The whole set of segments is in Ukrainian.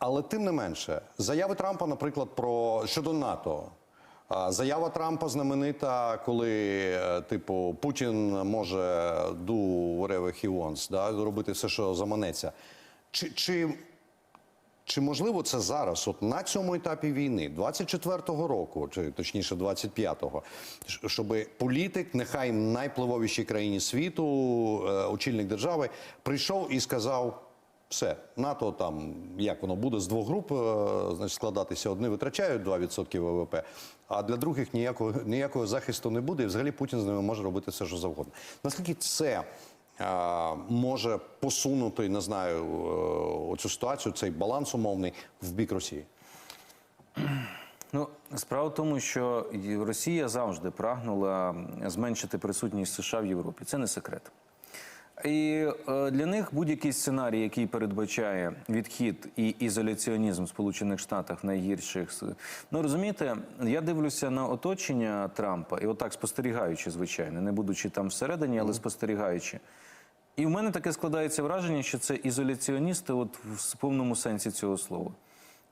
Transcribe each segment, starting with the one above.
Але тим не менше, заяви Трампа, наприклад, про щодо НАТО. Заява Трампа знаменита, коли, е, типу, Путін може do whatever he wants, да, робити все, що заманеться. Чи, чи, чи можливо це зараз, от на цьому етапі війни, 24-го року, чи точніше 25-го, щ- щоб політик, нехай найпливовішій країні світу, е, очільник держави, прийшов і сказав. Все, НАТО там як воно буде з двох груп, е, значить, складатися. Одні витрачають 2% ВВП, а для других ніякого ніякого захисту не буде. І взагалі Путін з ними може робити все, що завгодно. Наскільки це е, може посунути, не знаю, е, оцю ситуацію, цей баланс умовний в бік Росії? Ну, справа в тому, що Росія завжди прагнула зменшити присутність США в Європі. Це не секрет. І е, для них будь-який сценарій, який передбачає відхід і ізоляціонізм в Сполучених Штатах найгірших. Ну розумієте, я дивлюся на оточення Трампа, і отак спостерігаючи, звичайно, не будучи там всередині, але спостерігаючи. І в мене таке складається враження, що це ізоляціоністи, от в повному сенсі цього слова.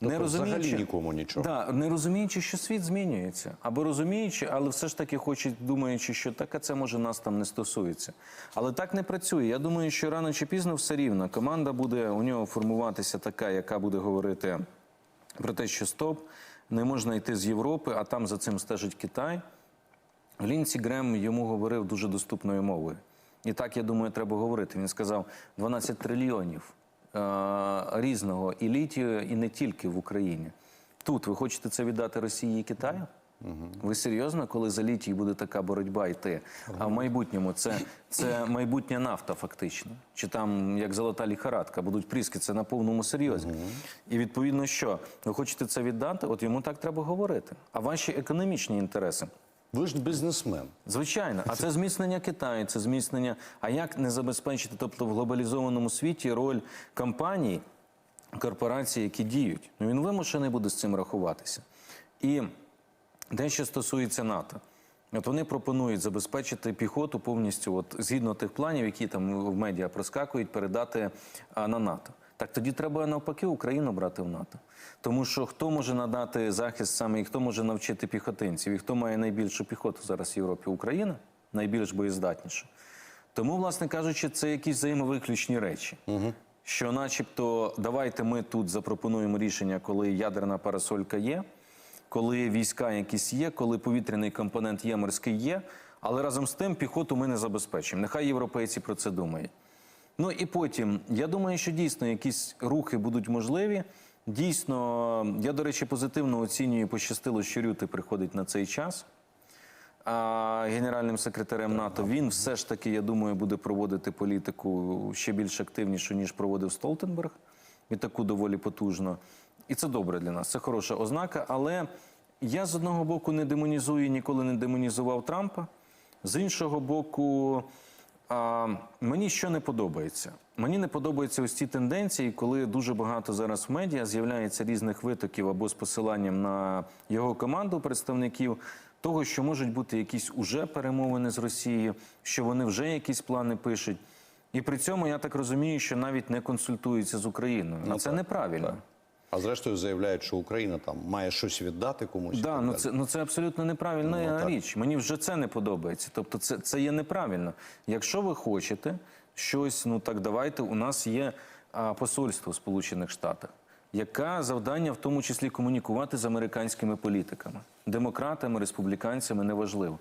Тобто взагалі нікому нічого. Да, не розуміючи, що світ змінюється, або розуміючи, але все ж таки хочуть, думаючи, що так, а це може нас там не стосується. Але так не працює. Я думаю, що рано чи пізно все рівно команда буде у нього формуватися така, яка буде говорити про те, що стоп, не можна йти з Європи, а там за цим стежить Китай. Лінці Грем йому говорив дуже доступною мовою. І так, я думаю, треба говорити. Він сказав 12 трильйонів різного і літію, і не тільки в Україні. Тут ви хочете це віддати Росії і Китаю? Ви серйозно, коли за літій буде така боротьба йти? А в майбутньому це, це майбутня нафта, фактично. Чи там як золота ліхарадка, будуть пріски, це на повному серйозі. І відповідно, що ви хочете це віддати? От йому так треба говорити. А ваші економічні інтереси. Ви ж бізнесмен. Звичайно, а це зміцнення Китаю, це зміцнення. А як не забезпечити, тобто в глобалізованому світі роль компаній, корпорацій, які діють? Ну він вимушений буде з цим рахуватися. І те, що стосується НАТО, от вони пропонують забезпечити піхоту повністю, от згідно тих планів, які там в медіа проскакують, передати на НАТО. Так тоді треба навпаки Україну брати в НАТО. Тому що хто може надати захист саме і хто може навчити піхотинців, і хто має найбільшу піхоту зараз в Європі? Україна найбільш боєздатніша. Тому, власне кажучи, це якісь взаємовиключні речі. Угу. Що, начебто, давайте ми тут запропонуємо рішення, коли ядерна парасолька є, коли війська якісь є, коли повітряний компонент є, морський є, але разом з тим піхоту ми не забезпечимо. Нехай європейці про це думають. Ну і потім, я думаю, що дійсно якісь рухи будуть можливі. Дійсно, я, до речі, позитивно оцінюю, пощастило, що Рюти приходить на цей час. А генеральним секретарем НАТО він все ж таки, я думаю, буде проводити політику ще більш активнішу, ніж проводив Столтенберг, і таку доволі потужно. І це добре для нас, це хороша ознака. Але я з одного боку не демонізую, ніколи не демонізував Трампа. З іншого боку, а, мені що не подобається? Мені не подобаються ось ці тенденції, коли дуже багато зараз в медіа з'являється різних витоків або з посиланням на його команду представників того, що можуть бути якісь уже перемовини з Росією, що вони вже якісь плани пишуть. І при цьому я так розумію, що навіть не консультуються з Україною. А це неправильно. А зрештою заявляють, що Україна там має щось віддати комусь. Да, ну це ну це абсолютно неправильна Ну, річ. Мені вже це не подобається. Тобто, це, це є неправильно. Якщо ви хочете щось, ну так давайте. У нас є а, посольство в Сполучених Штатах, яке завдання в тому числі комунікувати з американськими політиками, демократами, республіканцями, неважливо.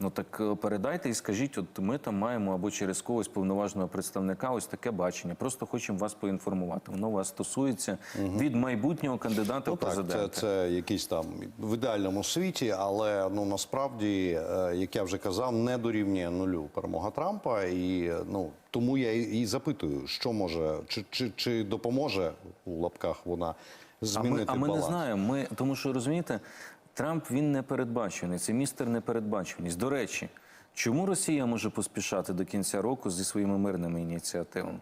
Ну так е, передайте і скажіть, от ми там маємо або через когось повноважного представника ось таке бачення. Просто хочемо вас поінформувати. Воно вас стосується від майбутнього кандидата Ну в так, це, це якийсь там в ідеальному світі, але ну насправді, е, як я вже казав, не дорівнює нулю перемога Трампа. І ну тому я і, запитую, що може, чи, чи, чи допоможе у лапках вона А ми, змінити а ми баланс? не знаємо. Ми, тому що розумієте, Трамп він не передбачений. Це містер непередбаченість. До речі, чому Росія може поспішати до кінця року зі своїми мирними ініціативами?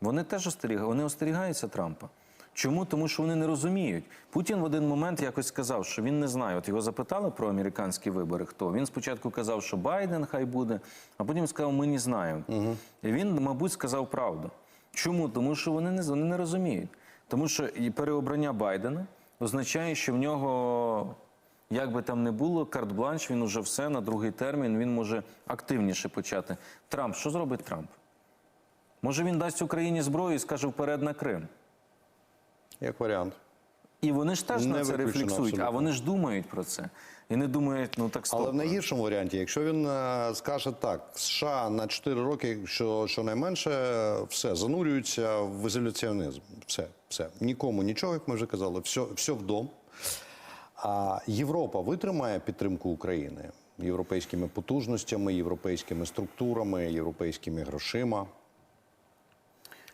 Вони теж остерігають, вони остерігаються Трампа. Чому? Тому що вони не розуміють. Путін в один момент якось сказав, що він не знає. От його запитали про американські вибори. Хто він спочатку казав, що Байден хай буде, а потім сказав, ми не знаємо. І він, мабуть, сказав правду. Чому? Тому що вони не, вони не розуміють. Тому що і переобрання Байдена означає, що в нього, як би там не було, карт-бланш, він уже все на другий термін, він може активніше почати. Трамп, що зробить Трамп? Може він дасть Україні зброю і скаже вперед на Крим. Як варіант. І вони ж теж Не на це рефлексують, а вони ж думають про це. І не думають, ну так стоп. Але в найгіршому варіанті, якщо він е, скаже так, США на 4 роки, що щонайменше, все, занурюються в ізоляціонізм. Все, все. Нікому нічого, як ми вже казали, все, все вдом. А Європа витримає підтримку України європейськими потужностями, європейськими структурами, європейськими грошима.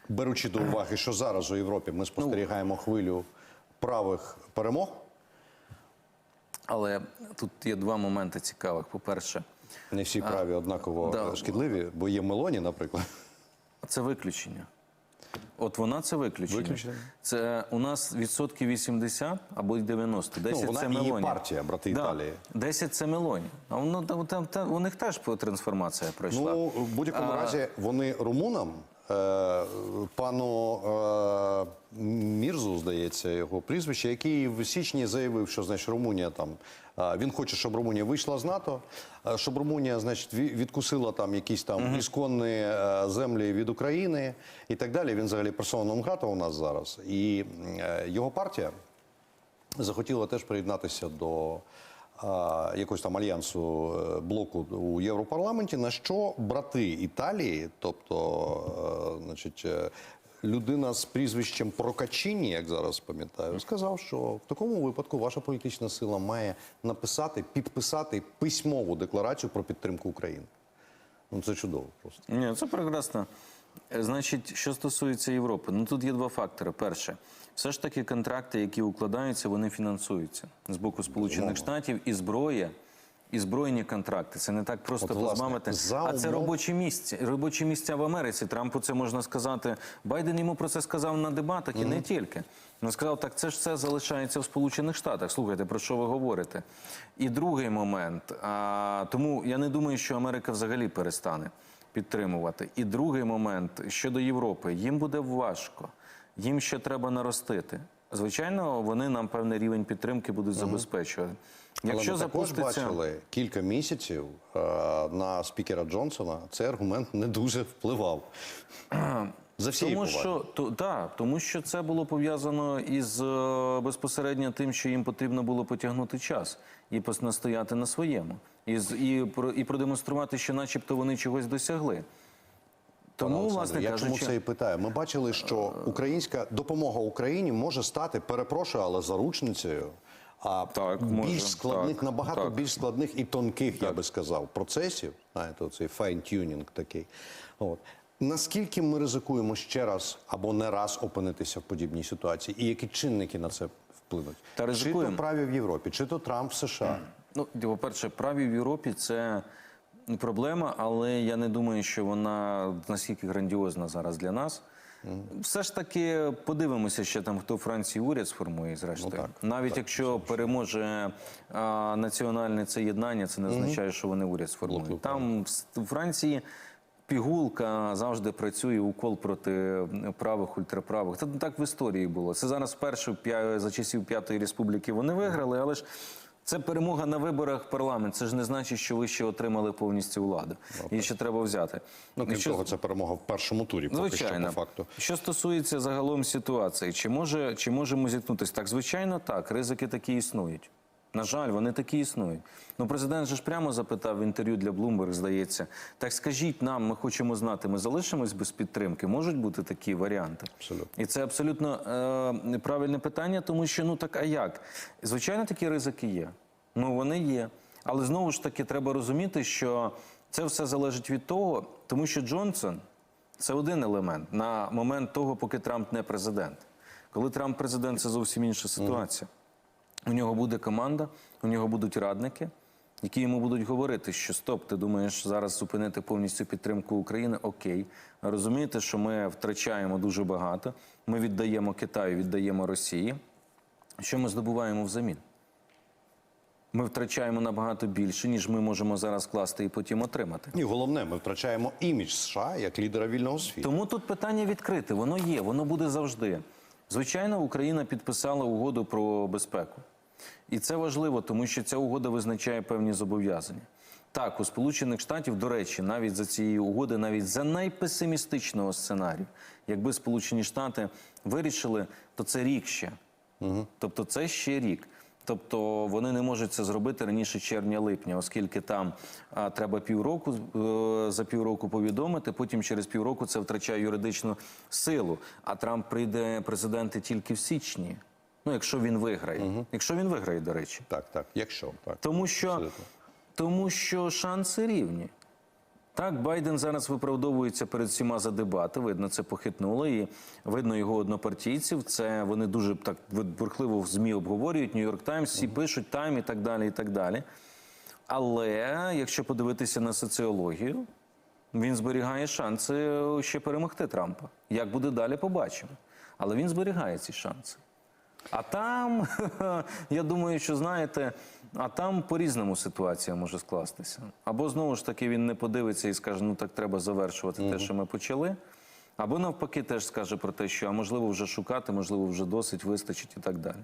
Беручи до уваги, що зараз у Європі ми спостерігаємо хвилю правих перемог. Але тут є два моменти цікавих. По-перше, Не всі праві однаково да. шкідливі, бо є Мелоні, наприклад. це виключення. От вона це виключення. Виключення. Це у нас відсотки 80 або й 90. 10 Ну, вона це і Мелоні. партія, брати Да. Італії. 10 це Мелоні. А воно там, там, там у них теж трансформація пройшла. Ну, в будь-якому разі, вони румунам, пану е, Мірзу, здається, його прізвище, який в січні заявив, що значить Румунія там. е, Він хоче, щоб Румунія вийшла з НАТО, е, щоб Румунія, значить, відкусила там якісь там ісконні е, землі від України і так далі. Він взагалі персона нон-грата у нас зараз. І е, його партія захотіла теж приєднатися до якогось там альянсу е, блоку у Європарламенті, на що брати Італії, тобто, е, значить. е, Людина з прізвищем Прокачіні, як зараз пам'ятаю, сказав, що в такому випадку ваша політична сила має написати, підписати письмову декларацію про підтримку України. Ну це чудово просто. Ні, це прекрасно. Значить, що стосується Європи, ну тут є два фактори. Перше, все ж таки контракти, які укладаються, вони фінансуються з боку Сполучених Штатів і зброя. І збройні контракти це не так просто От, позбавити. за А це робочі місця. Робочі місця в Америці. Трампу це можна сказати. Байден йому про це сказав на дебатах і не тільки. Він сказав, так це ж все залишається в Сполучених Штатах. Слухайте, про що ви говорите? І другий момент. А, тому я не думаю, що Америка взагалі перестане підтримувати. І другий момент щодо Європи, їм буде важко, їм ще треба наростити. Звичайно, вони нам певний рівень підтримки будуть забезпечувати. Якщо Але ми також запуститься бачили кілька місяців е, на спікера Джонсона, цей аргумент не дуже впливав. За всієї Тому поваги. що то да, тому що це було пов'язано із е, безпосередньо тим, що їм потрібно було потягнути час і настояти на своєму, і і і продемонструвати, що, начебто, вони чогось досягли. Тому, власне я чому це і питаю. Ми бачили, що українська допомога Україні може стати, перепрошую, але заручницею. А Так, більш може, складних, так, набагато так. більш складних і тонких, я би сказав, процесів. Знаєте, цей файн-тюнінг такий. От. Наскільки ми ризикуємо ще раз або не раз опинитися в подібній ситуації, і які чинники на це вплинуть? Та чи то праві в Європі, чи то Трамп в США? Ну, по-перше, праві в Європі це проблема, але я не думаю, що вона настільки грандіозна зараз для нас. Все ж таки подивимося, ще там хто Франції уряд сформує, зрештою. Ну, так, Навіть якщо переможе а, національне це єднання, це не означає, що вони уряд сформують. Там в Франції пігулка завжди працює укол проти правих ультраправих. Це так в історії було. Це зараз вперше п'я- за часів П'ятої республіки вони виграли, але ж. Це перемога на виборах парламент. Це ж не значить, що ви ще отримали повністю владу. Її ще треба взяти. Ну, крім Що- того, це перемога в першому турі, поки Звичайно. що по факту. Що стосується загалом ситуації, чи може чи можемо зіткнутися? Так, звичайно, так. Ризики такі існують. На жаль, вони такі існують. Ну, президент же ж прямо запитав в інтерв'ю для Bloomberg, здається. Так скажіть нам, ми хочемо знати, ми залишимось без підтримки. Можуть бути такі варіанти? Абсолютно. І це абсолютно е, правильне питання, тому що ну так а як? Звичайно, такі ризики є. Ну вони є. Але знову ж таки треба розуміти, що це все залежить від того, тому що Джонсон це один елемент на момент того, поки Трамп не президент. Коли Трамп президент, це зовсім інша ситуація. У нього буде команда, у нього будуть радники, які йому будуть говорити, що стоп, ти думаєш зараз зупинити повністю підтримку України? Окей. Розумієте, що ми втрачаємо дуже багато. Ми віддаємо Китаю, віддаємо Росії. Що ми здобуваємо взамін? Ми втрачаємо набагато більше, ніж ми можемо зараз класти і потім отримати. І головне, ми втрачаємо імідж США як лідера вільного світу. Тому тут питання відкрите, воно є, воно буде завжди. Звичайно, Україна підписала угоду про безпеку. І це важливо, тому що ця угода визначає певні зобов'язання. Так, у Сполучених Штатів, до речі, навіть за цієї угоди, навіть за найпесимістичного сценарію, якби Сполучені Штати вирішили, то це рік ще. Тобто це ще рік. Тобто вони не можуть це зробити раніше червня-липня, оскільки там а, треба півроку е, за півроку повідомити. Потім через півроку це втрачає юридичну силу. А Трамп прийде президенти тільки в січні. Ну, якщо він виграє, якщо він виграє, до речі, Так, так, якщо так. тому що, Абсолютно. тому що шанси рівні. Так, Байден зараз виправдовується перед всіма за дебати. Видно, це похитнуло. І видно його однопартійців. Це вони дуже так бурхливо в ЗМІ обговорюють. Нью-Йорк Таймс, всі пишуть тайм і так далі. і так далі. Але якщо подивитися на соціологію, він зберігає шанси ще перемогти Трампа. Як буде далі, побачимо. Але він зберігає ці шанси. А там, я думаю, що знаєте, а там по-різному ситуація може скластися. Або знову ж таки він не подивиться і скаже, ну так треба завершувати те, що ми почали. Або навпаки, теж скаже про те, що а можливо вже шукати, можливо, вже досить вистачить і так далі.